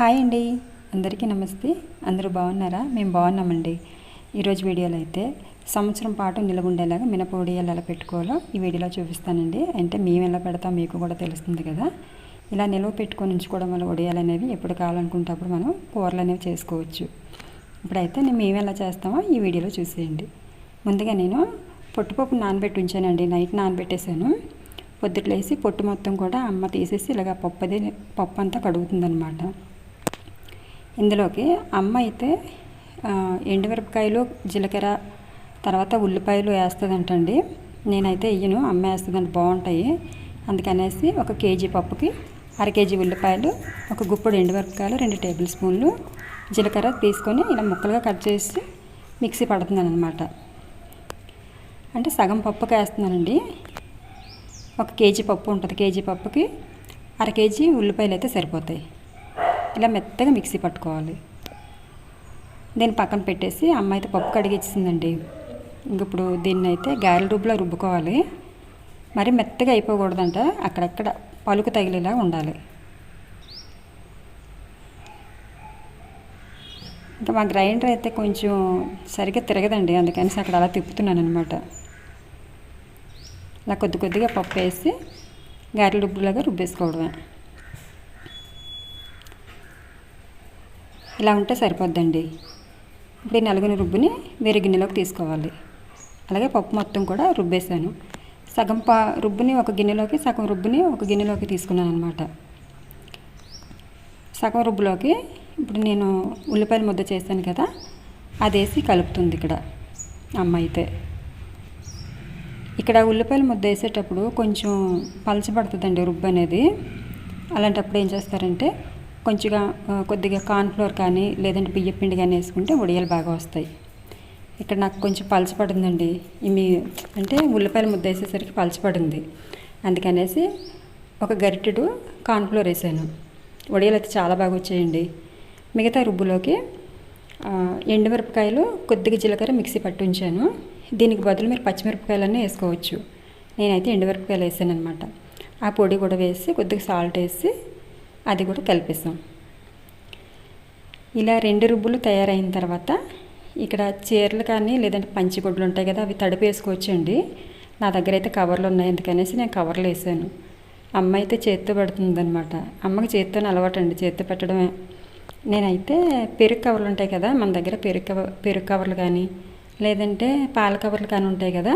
Hi అండి. అందరికీ నమస్తే. అందరూ బాగున్నారా? మేము బాగున్నామండి. ఈరోజు వీడియోలో అయితే సంవత్సరం పాటు నిలబుండేలాగా మినపొడియాలు ఎలా పెట్టుకోవాలో ఈ వీడియోలో చూపిస్తానండి. అంటే మేము ఎలా పెడతాం మీకు కూడా తెలుస్తుంది కదా. ఇలా నిల్వ పెట్టుకొని ఉంచుకోవడం వల్ల వడియాలు అనేవి ఎప్పుడు కావాలనుకుంటే అప్పుడు మనం కూరలు అనేవి చేసుకోవచ్చు. ఇప్పుడైతే నేను మేము ఎలా చేస్తామో ఈ వీడియోలో చూసేయండి. ముందుగా నేను పొట్టుపప్పు నానబెట్టి ఉంచానండి. నైట్ నానబెట్టేశాను. పొద్దుట్లేసి పొట్టు మొత్తం కూడా అమ్మ తీసేసి ఇలాగ పప్పు అదే పప్పు అంతా కడుగుతుందనమాట. ఇందులోకి అమ్మ అయితే ఎండుమిరపకాయలు జీలకర్ర తర్వాత ఉల్లిపాయలు వేస్తుందంటండి. నేనైతే ఇయ్యను అమ్మ వేస్తుందంటే బాగుంటాయి. అందుకనేసి ఒక కేజీ పప్పుకి అర కేజీ ఉల్లిపాయలు ఒక గుప్పుడు ఎండుమిరపకాయలు రెండు టేబుల్ స్పూన్లు జీలకర్ర తీసుకొని ఇలా ముక్కలుగా కట్ చేసి మిక్సీ పడుతున్నాను అనమాట అంటే సగం పప్పుకి వేస్తున్నానండి. ఒక కేజీ పప్పు ఉంటుంది. కేజీ పప్పుకి అర కేజీ ఉల్లిపాయలు అయితే సరిపోతాయి. ఇలా మెత్తగా మిక్సీ పట్టుకోవాలి. దీన్ని పక్కన పెట్టేసి అమ్మ అయితే పప్పు కడిగిచ్చిందండి ఇంక ఇప్పుడు దీన్ని అయితే గారెల రూపులో రుబ్బుకోవాలి. మరి మెత్తగా అయిపోకూడదంట. అక్కడక్కడ పలుకు తగిలేలా ఉండాలి. ఇంకా మా గ్రైండర్ అయితే కొంచెం సరిగ్గా తిరగదండి. అందుకని అక్కడ అలా తిప్పుతున్నాను అనమాట ఇలా కొద్ది కొద్దిగా పప్పు వేసి గారెల రుబ్బులాగా రుబ్బేసుకోవడమే. ఇలా ఉంటే సరిపోద్దండి. ఇప్పుడు ఈ నలుగుని రుబ్బుని వేరే గిన్నెలోకి తీసుకోవాలి. అలాగే పప్పు మొత్తం కూడా రుబ్బేశాను. సగం పా రుబ్బుని ఒక గిన్నెలోకి సగం రుబ్బుని ఒక గిన్నెలోకి తీసుకున్నాను అనమాట సగం రుబ్బులోకి ఇప్పుడు నేను ఉల్లిపాయల ముద్ద చేశాను కదా అది వేసి కలుపుతుంది ఇక్కడ అమ్మ అయితే ఇక్కడ ఉల్లిపాయల ముద్ద వేసేటప్పుడు కొంచెం పలచబడుతుందండి రుబ్బు అనేది అలాంటప్పుడు ఏం చేస్తారంటే కొంచెంగా కొద్దిగా కార్న్ఫ్లోర్ కానీ లేదంటే బియ్య పిండి కానీ వేసుకుంటే వడియాలు బాగా వస్తాయి. ఇక్కడ నాకు కొంచెం పలచపడిందండి ఇవి అంటే ఉల్లిపాయల ముద్ద వేసేసరికి పలచపడింది అందుకనేసి ఒక గరిటెడు కార్న్ఫ్లోర్ వేసాను. వడియాలు అయితే చాలా బాగా వచ్చాయండి. మిగతా రుబ్బులోకి ఎండుమిరపకాయలు కొద్దిగా జీలకర్ర మిక్సీ పట్టి ఉంచాను. దీనికి బదులు మీరు పచ్చిమిరపకాయలన్నీ వేసుకోవచ్చు. నేనైతే ఎండుమిరపకాయలు వేసాను అనమాట ఆ పొడి కూడా వేసి కొద్దిగా సాల్ట్ వేసి అది కూడా కలిపేసాం. ఇలా రెండు రుబ్బులు తయారైన తర్వాత ఇక్కడ చీరలు కానీ లేదంటే పంచిగుడ్లు ఉంటాయి కదా అవి తడిపి వేసుకోవచ్చండి. నా దగ్గర అయితే కవర్లు ఉన్నాయి అందుకనేసి నేను కవర్లు వేసాను. అమ్మ అయితే చేత్తో పెడుతుందనమాట అమ్మకి చేత్తో అలవాటు అండి చేత్తో పెట్టడమే. నేనైతే పెరుగు కవర్లు ఉంటాయి కదా మన దగ్గర పెరుగు కవర్ పెరుగు కవర్లు కానీ లేదంటే పాల కవర్లు కానీ ఉంటాయి కదా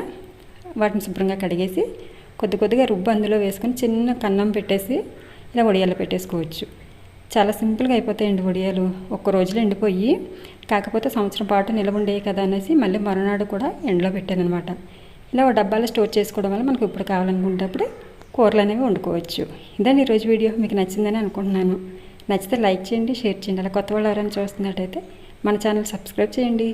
వాటిని శుభ్రంగా కడిగేసి కొద్ది కొద్దిగా రుబ్బు అందులో వేసుకొని చిన్న కన్నం పెట్టేసి ఇలా వడియాలు పెట్టేసుకోవచ్చు. చాలా సింపుల్గా అయిపోతాయండి వడియాలు. ఒక్క రోజులో ఎండిపోయి కాకపోతే సంవత్సరం పాటు నిల్వ ఉండేవి కదా అనేసి మళ్ళీ మరునాడు కూడా ఎండలో పెట్టాను అనమాట ఇలా ఒక డబ్బాలో స్టోర్ చేసుకోవడం వల్ల మనకు ఇప్పుడు కావాలనుకునేటప్పుడు కూరలు అనేవి వండుకోవచ్చు. ఇదండి ఈరోజు వీడియో. మీకు నచ్చిందని అనుకుంటున్నాను. నచ్చితే లైక్ చేయండి షేర్ చేయండి. అలా కొత్త వాళ్ళు ఎవరైనా చూస్తున్నట్టయితే మన ఛానల్ సబ్స్క్రైబ్ చేయండి.